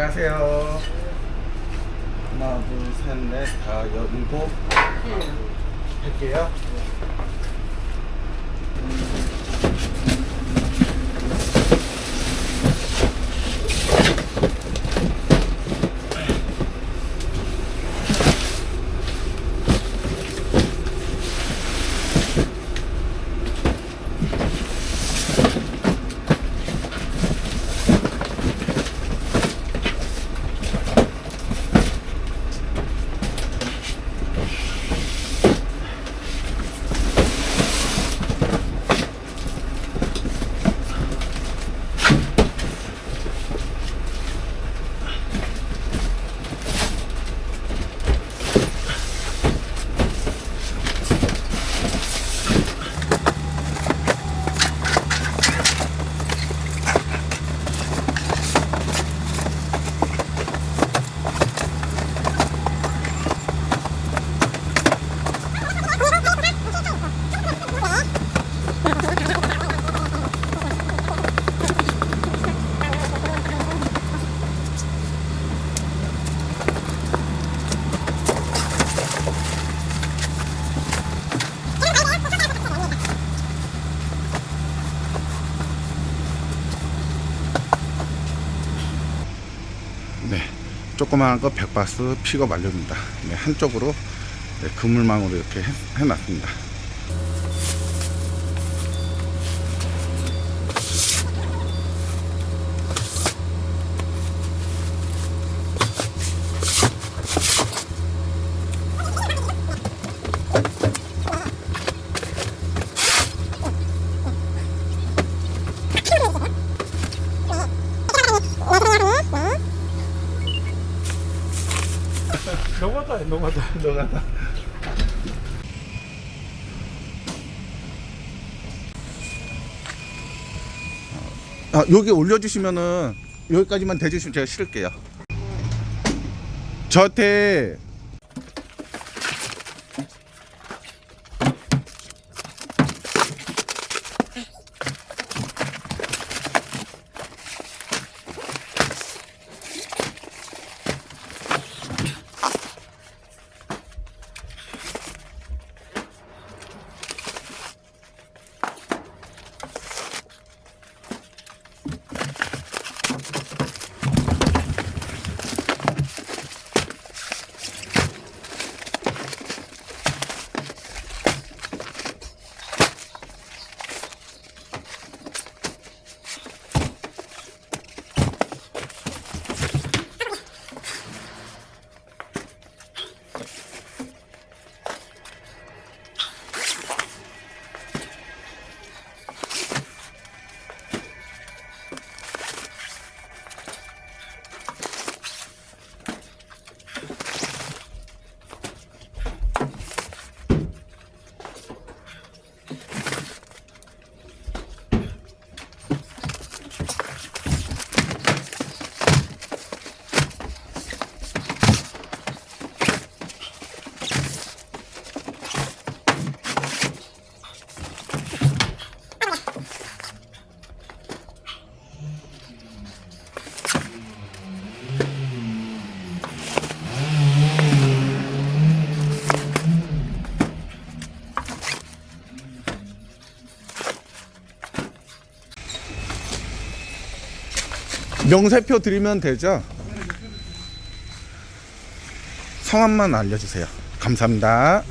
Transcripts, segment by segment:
안녕하세요. 하나, 둘, 셋, 넷, 다, 여, 일곱. 할게요. 네. 조그마한 거 백바스 픽업 완료입니다. 네, 한쪽으로 네, 그물망으로 이렇게 해, 해놨습니다. 너가다 너가다 들어가다. 아, 여기 올려주시면은 여기까지만 대주시면 제가 실을게요. 저한테 명세표 드리면 되죠? 성함만 알려주세요. 감사합니다.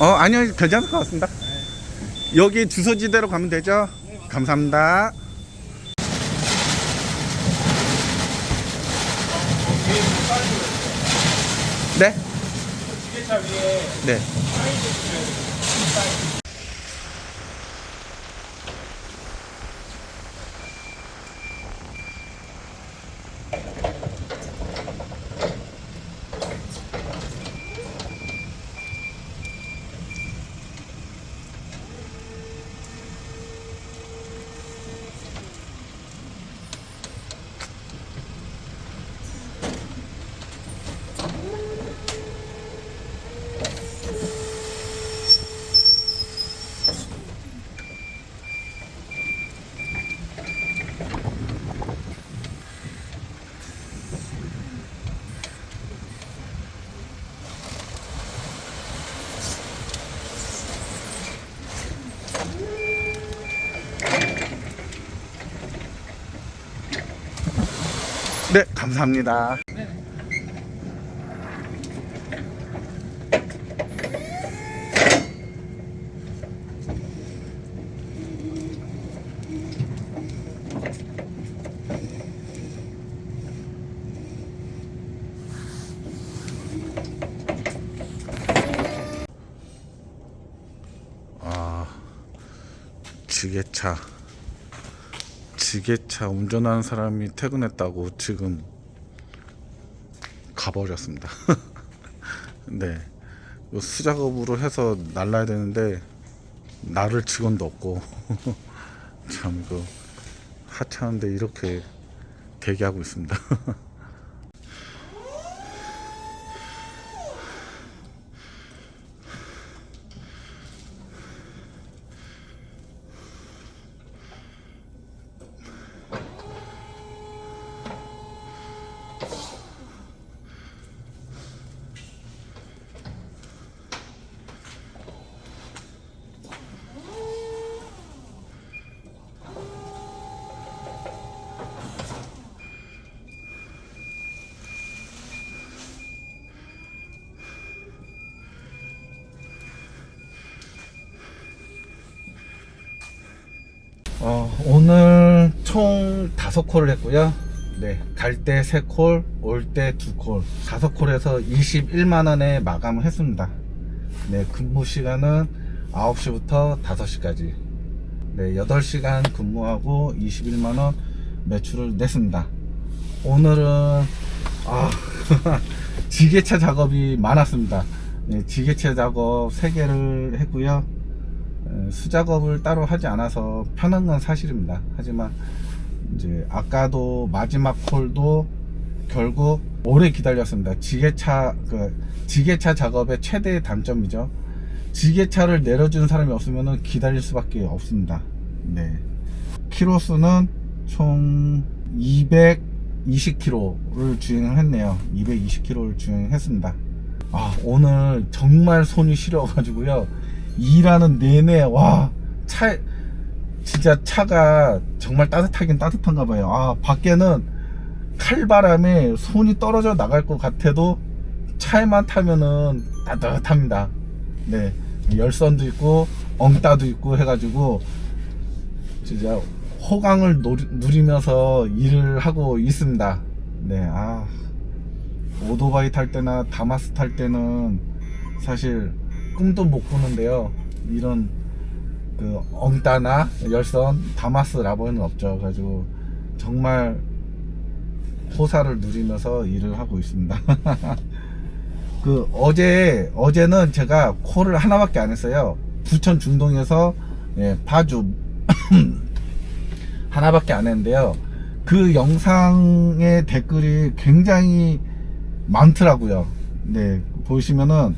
어 아니요 괜찮을 것 같습니다. 여기 주소지대로 가면 되죠? 감사합니다. 네? 네. 감사합니다. 아, 지게차. 지게차 운전하는 사람이 퇴근했다고 지금 가버렸습니다. 네. 수작업으로 해서 날라야 되는데 나를 직원도 없고 참 이거 하찮은데 이렇게 대기하고 있습니다. 어, 오늘 총 다섯 콜을 했고요. 네, 갈 때 세 콜, 올 때 두 콜. 다섯 콜에서 21만 원에 마감을 했습니다. 네, 근무 시간은 9시부터 5시까지. 네, 8시간 근무하고 21만 원 매출을 냈습니다. 오늘은 아, 지게차 작업이 많았습니다. 네, 지게차 작업 3개를 했고요. 에, 수작업을 따로 하지 않아서 편한 건 사실입니다. 하지만 이제 아까도 마지막 콜도 결국 오래 기다렸습니다. 지게차 그 지게차 작업의 최대의 단점이죠. 지게차를 내려주는 사람이 없으면 기다릴 수밖에 없습니다. 네. 키로수는 총 220km를 주행을 했네요. 220km를 주행했습니다. 아, 오늘 정말 손이 시려가지고요. 일하는 내내, 와, 차, 진짜 차가 정말 따뜻하긴 따뜻한가 봐요. 아, 밖에는 칼바람에 손이 떨어져 나갈 것 같아도 차에만 타면은 따뜻합니다. 네. 열선도 있고, 엉따도 있고 해가지고, 진짜 호강을 노리- 누리면서 일을 하고 있습니다. 네, 아. 오토바이 탈 때나 다마스 탈 때는 사실 꿈도 못 꾸는데요. 이런 그 엉따나 열선 다마스 라버는 없죠. 가지고 정말 호사를 누리면서 일을 하고 있습니다. 그 어제 어제는 제가 콜을 하나밖에 안 했어요. 부천 중동에서 예, 파주 하나밖에 안 했는데요. 그 영상의 댓글이 굉장히 많더라고요. 네, 보시면은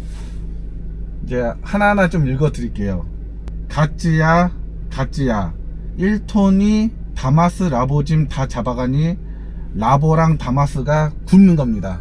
이제 하나하나 좀 읽어 드릴게요. 갓지야, 갓지야. 1톤이 다마스 라보짐 다 잡아가니 라보랑 다마스가 굶는 겁니다.